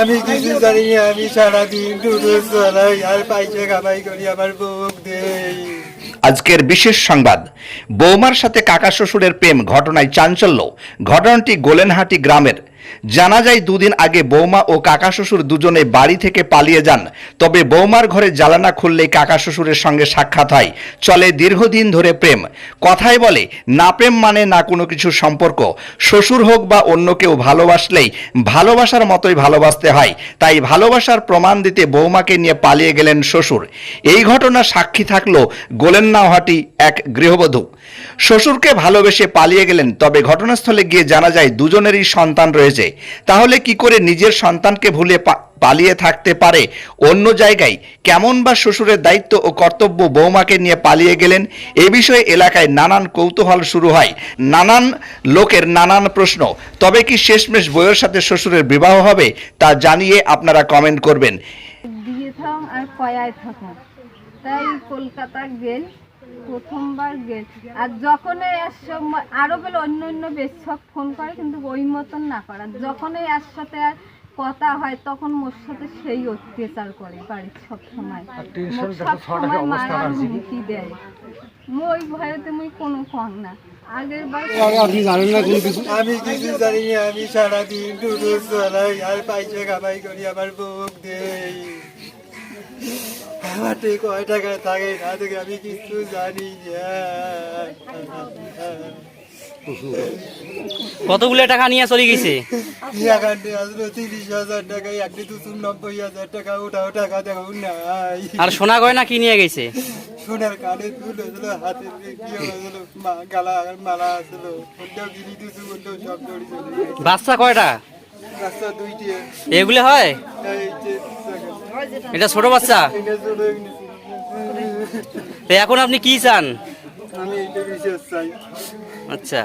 আমি কিছু জানি আমি সারাদিন আজকের বিশেষ সংবাদ, বৌমার সাথে কাকা শ্বশুরের প্রেম, ঘটনায় চাঞ্চল্য। ঘটনাটি গোলেনহাটি গ্রামের। জানা যায় দুদিন আগে বৌমা ও কাকা শ্বশুর দুজনে বাড়ি থেকে পালিয়ে যান। তবে বৌমার ঘরে জ্বালানা খুললেই কাকা শ্বশুরের সঙ্গে সাক্ষাৎ হয়। চলে দীর্ঘদিন ধরে প্রেম। কথায় বলে, না প্রেম মানে না কোনো কিছু সম্পর্ক। শ্বশুর হোক বা অন্য কেউ ভালোবাসলেই ভালোবাসার মতোই ভালোবাসতে হয়। তাই ভালোবাসার প্রমাণ দিতে বৌমাকে নিয়ে পালিয়ে গেলেন শ্বশুর। এই ঘটনা সাক্ষী থাকল গোলেন্নাহাটি এক গৃহবধূ। শ্বশুরকে ভালোবেসে পালিয়ে গেলেন, তবে ঘটনাস্থলে গিয়ে জানা যায় দুজনেরই সন্তান রয়েছে। তাহলে কি করে নিজের সন্তানকে ভুলে পালিয়ে থাকতে পারে? অন্য জায়গায় কেমন বা শ্বশুরের দায়িত্ব ও কর্তব্য বৌমাকে নিয়ে পালিয়ে গেলেন? এ বিষয়ে এলাকায় নানান কৌতূহল শুরু হয়। নানান লোকের নানান প্রশ্ন। তবে কি শেষমেশ বইয়ের সাথে শ্বশুরের বিবাহ হবে? তা জানিয়ে আপনারা কমেন্ট করবেন। দিয়ে থাম আর কয়ায় থাকা। তাই কলকাতা গেল। প্রথমবার গেল আর যখনই এর সময় আরও বলে অন্য অন্য বেশ সব ফোন করে কিন্তু ওই মতন না করা যখনই এর সাথে আর কথা হয় তখন মোর সাথে সেই অত্যাচার করে বাড়ির সব সময়। সব সময় মারার হুমকি দেয়। মুই ওই ভয়েতে মুই কোনো কম না। আগের বার আপনি জানেন না কোনো কিছু? আমি কিছু জানি না আমি সারাদিন দুধ চলাই আর পয়সা কামাই করি আমার বুক দেই আমার তো কয় টাকা থাকে না থেকে আমি কিছু জানি না কতগুলো টাকা নিয়ে চলে গেছে? আর সোনা গয়না কি নিয়ে গেছে? সোনার কানে দুল হাতে গালা মালা আসলো। বাচ্চা কয়টা? রাস্তা দুইটি। এগুলো হয়। এটা ছোট বাচ্চা? এখন আপনি কি চান? আচ্ছা।